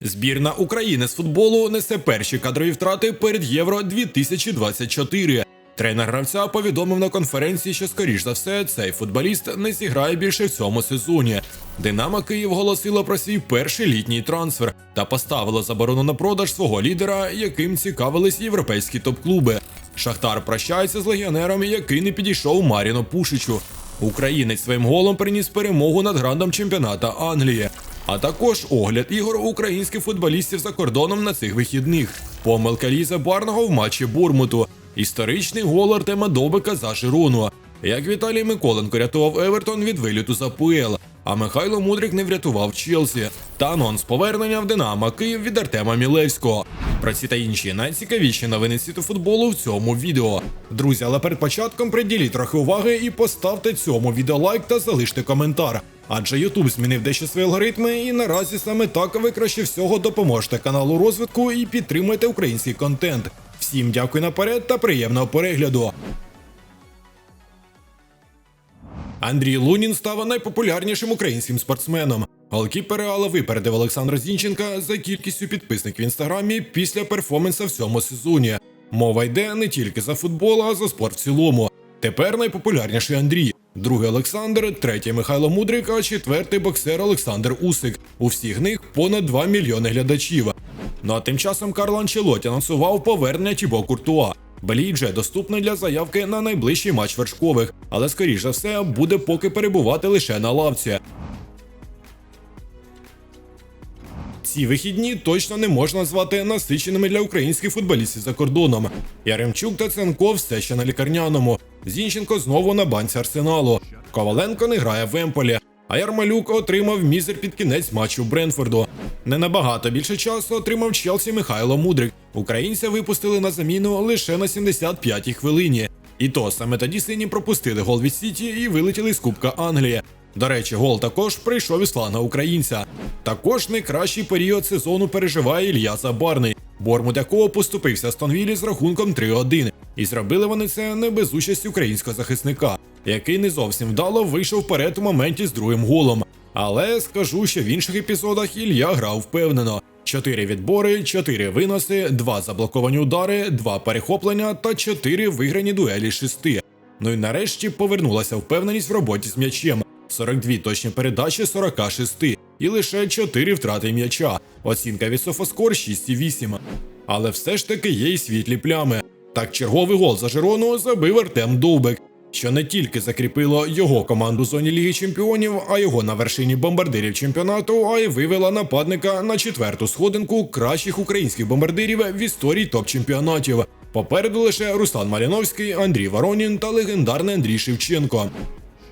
Збірна України з футболу несе перші кадрові втрати перед Євро 2024. Тренер гравця повідомив на конференції, що скоріш за все цей футболіст не зіграє більше в цьому сезоні. Динамо Київ оголосила про свій перший літній трансфер та поставила заборону на продаж свого лідера, яким цікавились європейські топ-клуби. Шахтар прощається з легіонером, який не підійшов Маріно Пушичу. Українець своїм голом приніс перемогу над грандом чемпіоната Англії. А також огляд ігор українських футболістів за кордоном на цих вихідних. Помилка Ліза Барного в матчі Бурмуту. Історичний гол Артема Добика за Жирону. Як Віталій Миколенко рятував Евертон від виліту за ПЛ, а Михайло Мудрик не врятував Челсі. Та анонс повернення в Динамо Київ від Артема Мілевського. Про ці та інші найцікавіші новини світу футболу в цьому відео. Друзі, але перед початком приділіть трохи уваги і поставте цьому відео лайк та залиште коментар. Адже YouTube змінив дещо свої алгоритми, і наразі саме так ви краще всього допоможете каналу розвитку і підтримуєте український контент. Всім дякую наперед та приємного перегляду. Андрій Лунін став найпопулярнішим українським спортсменом. Голкіпер Реала випередив Олександра Зінченка за кількістю підписників в інстаграмі після перформанса в цьому сезоні. Мова йде не тільки за футбол, а за спорт в цілому. Тепер найпопулярніший Андрій, другий Олександр, третій Михайло Мудрик, а четвертий боксер Олександр Усик. У всіх них понад 2 мільйони глядачів. Ну а тим часом Карло Анчелоті анонсував повернення Тібо Куртуа. Белій вже доступний для заявки на найближчий матч вершкових, але скоріш за все буде поки перебувати лише на лавці. Ці вихідні точно не можна назвати насиченими для українських футболістів за кордоном. Яремчук та Ценко все ще на лікарняному. Зінченко знову на банці арсеналу. Коваленко не грає в Емполі. А Ярмалюк отримав мізер під кінець матчу Бренфорду. Не набагато більше часу отримав Челсі Михайло Мудрик. Українця випустили на заміну лише на 75-й хвилині. І то саме тоді сині пропустили гол від Сіті і вилетіли з Кубка Англії. До речі, гол також прийшов із слана українця. Також найкращий період сезону переживає Ілья Забарний, Бормут якого поступився Стонвілі з рахунком 3-1. І зробили вони це не без участі українського захисника, який не зовсім вдало вийшов вперед у моменті з другим голом. Але скажу, що в інших епізодах Ілья грав впевнено. Чотири відбори, чотири виноси, два заблоковані удари, два перехоплення та чотири виграні дуелі шести. Ну і нарешті повернулася впевненість в роботі з м'ячем. 42 точні передачі з 46 і лише 4 втрати м'яча. Оцінка від Софоскор 6,8. Але все ж таки є й світлі плями. Так черговий гол за Жирону забив Артем Довбек, що не тільки закріпило його команду в зоні Ліги Чемпіонів, а його на вершині бомбардирів чемпіонату, а й вивела нападника на четверту сходинку кращих українських бомбардирів в історії топ-чемпіонатів. Попереду лише Руслан Маліновський, Андрій Воронін та легендарний Андрій Шевченко.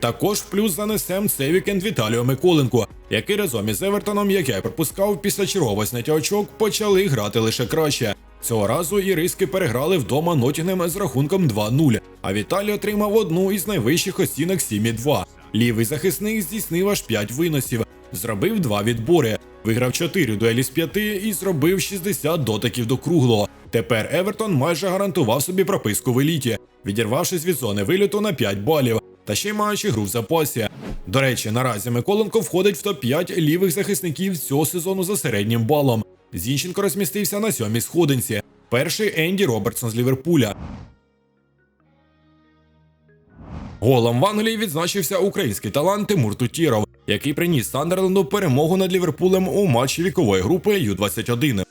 Також в плюс занесем цей вікенд Віталію Миколенко, який разом із Евертоном, як я й пропускав, після чергового зняття очок почали грати лише краще. Цього разу іриски переграли вдома Нотінгем з рахунком 2-0, а Віталій отримав одну із найвищих оцінок 7,2. Лівий захисник здійснив аж 5 виносів, зробив два відбори, виграв 4 дуелі з 5 і зробив 60 дотиків до круглого. Тепер Евертон майже гарантував собі прописку в еліті, відірвавшись від зони виліту на 5 балів та ще й маючи гру в запасі. До речі, наразі Миколенко входить в топ-5 лівих захисників цього сезону за середнім балом. Зінченко розмістився на сьомій сходинці. Перший Енді Робертсон з Ліверпуля. Голом в Англії відзначився український талант Тимур Тутіров, який приніс Сандерленду перемогу над Ліверпулем у матчі вікової групи Ю-21.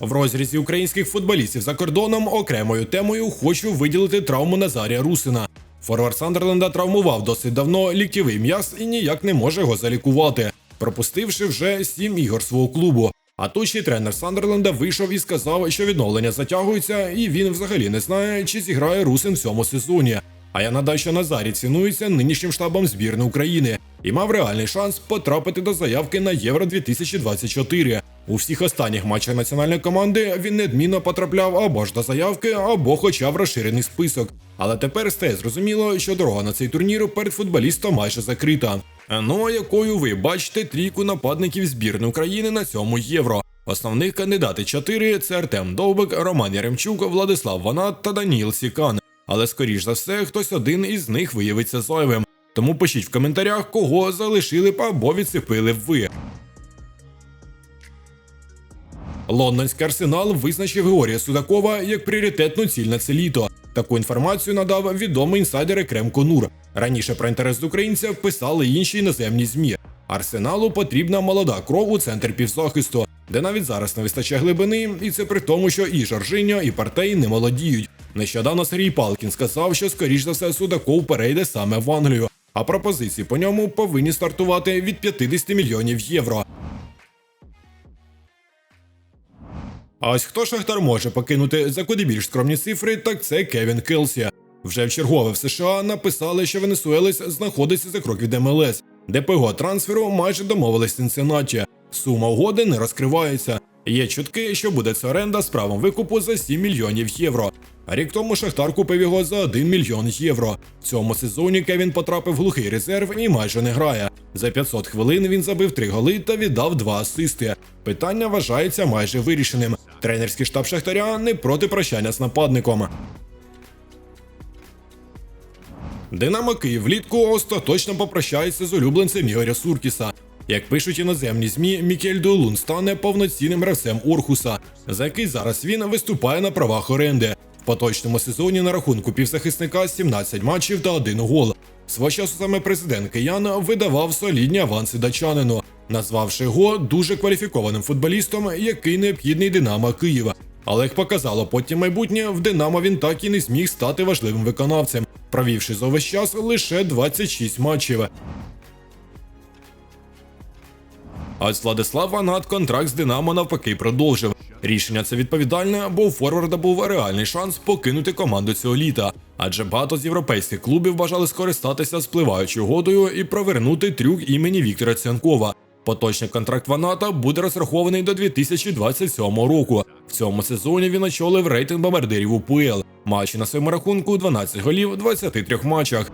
В розрізі українських футболістів за кордоном окремою темою хочу виділити травму Назарія Русина. Форвард Сандерленда травмував досить давно ліктєвий м'яз і ніяк не може його залікувати, пропустивши вже сім ігор свого клубу. А тут ще тренер Сандерленда вийшов і сказав, що відновлення затягується, і він взагалі не знає, чи зіграє Русин в цьому сезоні. А я нагадаю, що Назарій цінується нинішнім штабом збірної України і мав реальний шанс потрапити до заявки на Євро 2024. У всіх останніх матчах національної команди він неодмінно потрапляв або ж до заявки, або хоча б розширений список. Але тепер стає зрозуміло, що дорога на цей турнір перед футболістом майже закрита. Ну а якою ви бачите трійку нападників збірної України на цьому євро? Основних кандидати чотири це Артем Довбик, Роман Яремчук, Владислав Ванат та Даніл Сікан. Але скоріш за все, хтось один із них виявиться зайвим. Тому пишіть в коментарях, кого залишили б або відсипили б ви. Лондонський арсенал визначив Георгія Судакова як пріоритетну ціль на це літо. Таку інформацію надав відомий інсайдер Екрем Конур. Раніше про інтерес українця писали інші іноземні змі. Арсеналу потрібна молода кров у центр півзахисту, де навіть зараз не вистачає глибини, і це при тому, що і Жоржиньо, і партей не молодіють. Нещодавно Сергій Палкін сказав, що скоріш за все Судаков перейде саме в Англію, а пропозиції по ньому повинні стартувати від 50 мільйонів євро. А ось хто Шахтар може покинути за куди більш скромні цифри, так це Кевін Келсі. Вже в чергове в США написали, що Венесуелець знаходиться за крок від МЛС, де по його трансферу майже домовились Цинциннаті. Сума угоди не розкривається. Є чутки, що буде це оренда з правом викупу за 7 мільйонів євро. Рік тому Шахтар купив його за 1 мільйон євро. В цьому сезоні Кевін потрапив в глухий резерв і майже не грає. За 500 хвилин він забив 3 голи та віддав 2 асисти. Питання вважається майже вирішеним. Тренерський штаб Шахтаря не проти прощання з нападником. Динамо Київ влітку остаточно попрощається з улюбленцем Ігоря Суркіса. Як пишуть іноземні змі, Мікель Долун стане повноцінним гравцем Орхуса, за який зараз він виступає на правах оренди. В поточному сезоні на рахунку півзахисника 17 матчів та один гол. Свого часу саме президент Киян видавав солідні аванси дачанину, назвавши його дуже кваліфікованим футболістом, який необхідний Динамо Києва. Але як показало потім майбутнє, в Динамо він так і не зміг стати важливим виконавцем, провівши за увесь час лише 26 матчів. А Владислав Ванат контракт з Динамо навпаки продовжив. Рішення це відповідальне, бо у Форварда був реальний шанс покинути команду цього літа, адже багато з європейських клубів бажали скористатися спливаючою угодою і провернути трюк імені Віктора Цянкова. Поточний контракт Ваната буде розрахований до 2027 року. В цьому сезоні він очолив рейтинг бомбардирів УПЛ, маючи на своєму рахунку 12 голів у 23 матчах.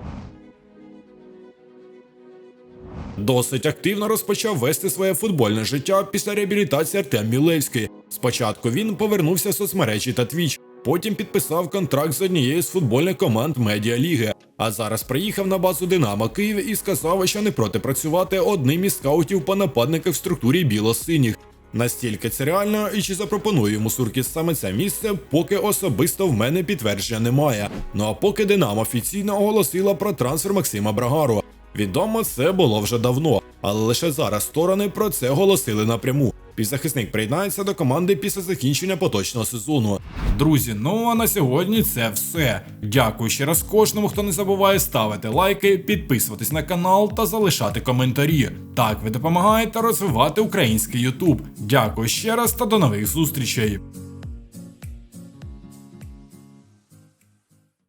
Досить активно розпочав вести своє футбольне життя після реабілітації Артем Мілевський. Спочатку він повернувся в соцмережі та Твіч, потім підписав контракт з однією з футбольних команд Медіаліги. А зараз приїхав на базу Динамо Київ і сказав, що не проти працювати одним із скаутів по нападниках в структурі біло-синіх. Настільки це реально, і чи запропонує йому Суркіс саме це місце, поки особисто в мене підтвердження немає. Ну а поки Динамо офіційно оголосила про трансфер Максима Брагару. Відомо це було вже давно, але лише зараз сторони про це оголосили напряму. Півзахисник приєднається до команди після закінчення поточного сезону. Друзі, ну а на сьогодні це все. Дякую ще раз кожному, хто не забуває ставити лайки, підписуватись на канал та залишати коментарі. Так ви допомагаєте розвивати український Ютуб. Дякую ще раз та до нових зустрічей.